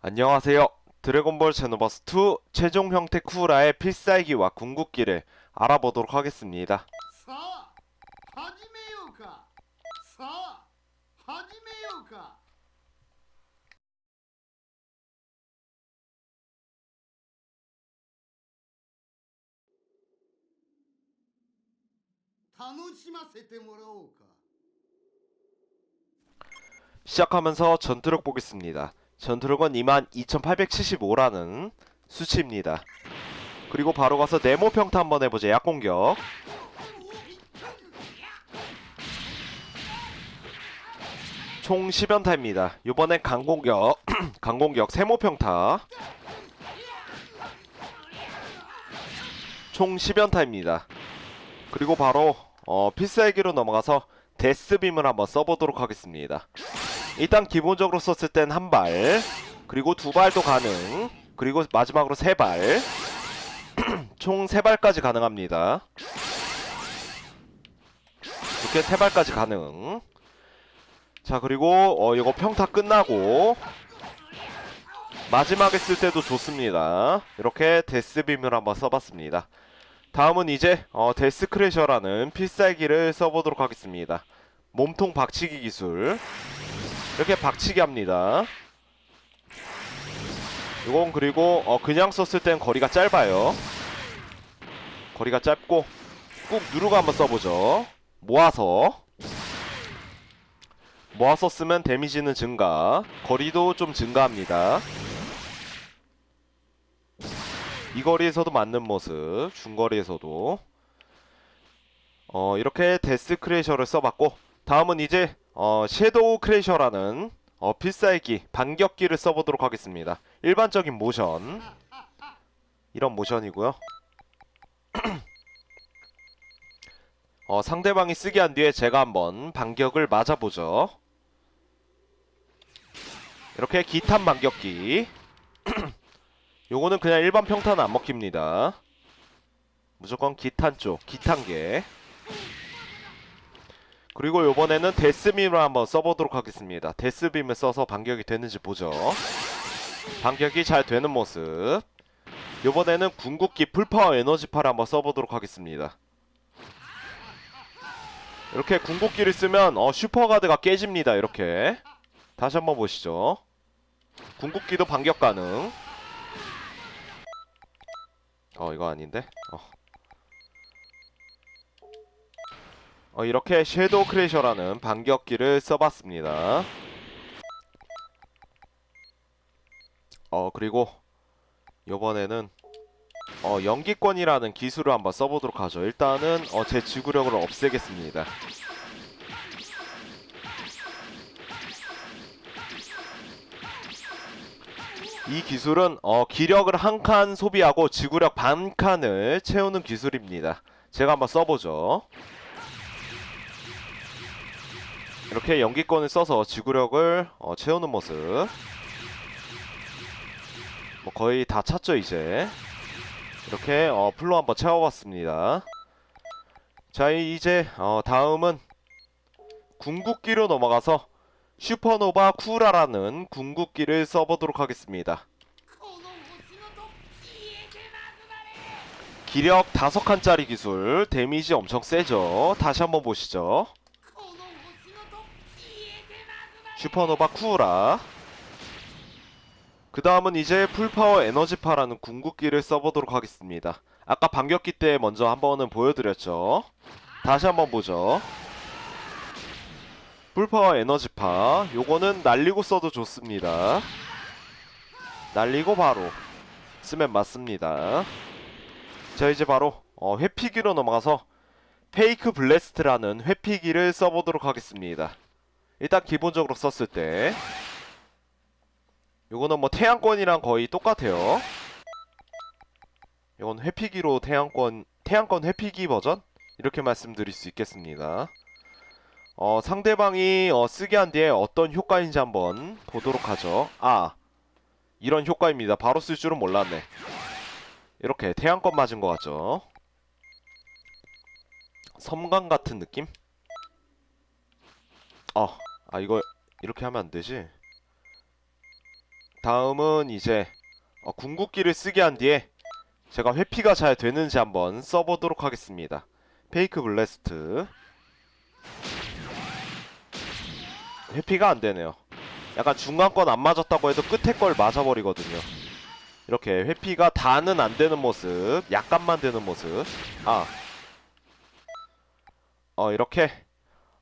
안녕하세요. 드래곤볼 제노버스2 최종 형태 쿠라의 필살기와 궁극기를 알아보도록 하겠습니다. 시작하면서 전투력 보겠습니다. 전투력은 22,875라는 수치입니다. 그리고 바로 가서 네모 평타 한번 해보죠. 약공격. 총 10연타입니다. 이번엔 강공격, 강공격 세모 평타. 총 10연타입니다. 그리고 바로 어, 필살기로 넘어가서 데스빔을 한번 써보도록 하겠습니다. 일단 기본적으로 썼을 땐 한 발, 그리고 두 발도 가능, 그리고 마지막으로 세 발, 총 세 발까지 가능합니다. 이렇게 세 발까지 가능. 자 그리고 어 이거 평타 끝나고 마지막에 쓸 때도 좋습니다. 이렇게 데스빔을 한번 써봤습니다. 다음은 이제 어, 데스크래셔라는 필살기를 써보도록 하겠습니다. 몸통 박치기 기술 이렇게 박치기 합니다. 이건 그리고 어, 그냥 썼을 땐 거리가 짧아요. 거리가 짧고 꾹 누르고 한번 써보죠. 모아서 모아서 쓰면 데미지는 증가, 거리도 좀 증가합니다. 이 거리에서도 맞는 모습, 중거리에서도 어, 이렇게 데스 크래셔를 써봤고 다음은 이제 어, 섀도우 크래셔라는 어, 필살기, 반격기를 써보도록 하겠습니다. 일반적인 모션 이런 모션이고요. 어, 상대방이 쓰게 한 뒤에 제가 한번 반격을 맞아보죠. 이렇게 기탄 반격기 요거는 그냥 일반 평타는 안 먹힙니다. 무조건 기탄 쪽, 기탄계. 그리고 요번에는 데스빔을 한번 써보도록 하겠습니다. 데스빔을 써서 반격이 되는지 보죠. 반격이 잘 되는 모습. 요번에는 궁극기 풀파워 에너지파를 한번 써보도록 하겠습니다. 이렇게 궁극기를 쓰면 어, 슈퍼가드가 깨집니다. 이렇게. 다시 한번 보시죠. 궁극기도 반격 가능. 어 이거 아닌데? 어. 어 이렇게 섀도우 크래셔라는 반격기를 써봤습니다. 어 그리고 요번에는 어 연기권이라는 기술을 한번 써보도록 하죠. 일단은 어 제 지구력을 없애겠습니다. 이 기술은 어, 기력을 한 칸 소비하고 지구력 반 칸을 채우는 기술입니다. 제가 한번 써보죠. 이렇게 연기권을 써서 지구력을 어, 채우는 모습. 뭐 거의 다 찼죠 이제. 이렇게 어, 풀로 한번 채워봤습니다. 자 이제 어, 다음은 궁극기로 넘어가서 슈퍼노바 쿠라라는 궁극기를 써보도록 하겠습니다. 기력 5칸짜리 기술, 데미지 엄청 세죠? 다시 한번 보시죠. 슈퍼노바 쿠라 그 다음은 이제 풀파워 에너지파라는 궁극기를 써보도록 하겠습니다. 아까 반격기 때 먼저 한번은 보여드렸죠? 다시 한번 보죠. 풀파워 에너지파. 요거는 날리고 써도 좋습니다. 날리고 바로. 쓰면 맞습니다. 자 이제 바로 어, 회피기로 넘어가서 페이크 블래스트라는 회피기를 써보도록 하겠습니다. 일단 기본적으로 썼을 때. 요거는 뭐 태양권이랑 거의 똑같아요. 이건 회피기로 태양권 태양권 회피기 버전? 이렇게 말씀드릴 수 있겠습니다 어, 상대방이 어, 쓰게 한 뒤에 어떤 효과인지 한번 보도록 하죠 아 이런 효과입니다 바로 쓸 줄은 몰랐네 이렇게 태양권 맞은 것 같죠 섬광 같은 느낌? 어, 아 이거 이렇게 하면 안 되지? 다음은 이제 어, 궁극기를 쓰게 한 뒤에 제가 회피가 잘 되는지 한번 써보도록 하겠습니다. 페이크 블래스트 회피가 안 되네요. 약간 중간 건 안 맞았다고 해도 끝에 걸 맞아버리거든요. 이렇게 회피가 다는 안 되는 모습, 약간만 되는 모습. 아, 어 이렇게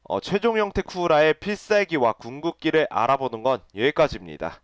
어, 최종 형태 쿠라의 필살기와 궁극기를 알아보는 건 여기까지입니다.